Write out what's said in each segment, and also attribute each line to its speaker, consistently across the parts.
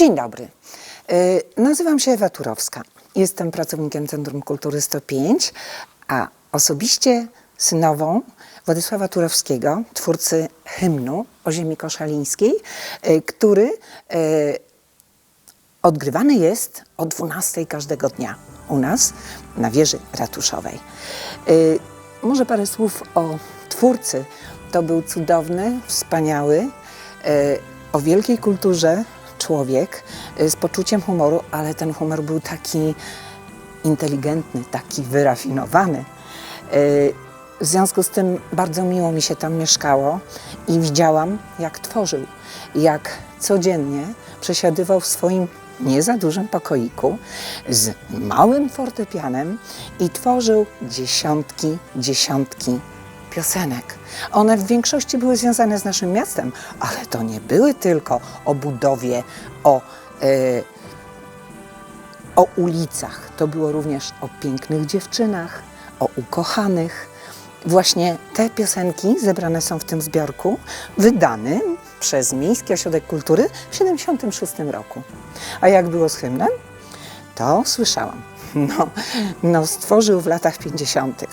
Speaker 1: Dzień dobry. Y, Nazywam się Ewa Turowska. Jestem pracownikiem Centrum Kultury 105, a osobiście synową Władysława Turowskiego, twórcy hymnu o ziemi koszalińskiej, y, który y, odgrywany jest o 12 każdego dnia u nas na wieży ratuszowej. Może parę słów o twórcy. To był cudowny, wspaniały, o wielkiej kulturze człowiek y, z poczuciem humoru, ale ten humor był taki inteligentny, taki wyrafinowany. Y, W związku z tym bardzo miło mi się tam mieszkało i widziałam, jak tworzył, jak codziennie przesiadywał w swoim nie za dużym pokoiku z małym fortepianem i tworzył dziesiątki, dziesiątki piosenek. One w większości były związane z naszym miastem, ale to nie były tylko o budowie, o y, o ulicach. To było również o pięknych dziewczynach, o ukochanych. Właśnie te piosenki zebrane są w tym zbiorku, wydanym przez Miejski Ośrodek Kultury w 1976 roku. A jak było z hymnem? To słyszałam. No, no stworzył w latach 50.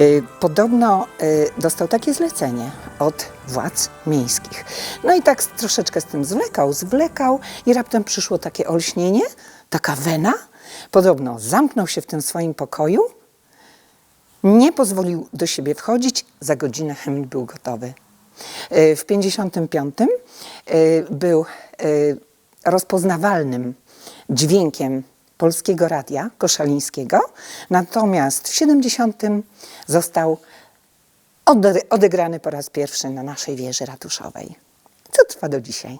Speaker 1: Y, Podobno y, dostał takie zlecenie od władz miejskich. No i tak troszeczkę z tym zwlekał, zwlekał i raptem przyszło takie olśnienie, taka wena. Podobno zamknął się w tym swoim pokoju, nie pozwolił do siebie wchodzić, za godzinę hymn był gotowy. Y, W 55 y, był rozpoznawalnym dźwiękiem Polskiego Radia Koszalińskiego, natomiast w 70 został ode- odegrany po raz pierwszy na naszej wieży ratuszowej, co trwa do dzisiaj.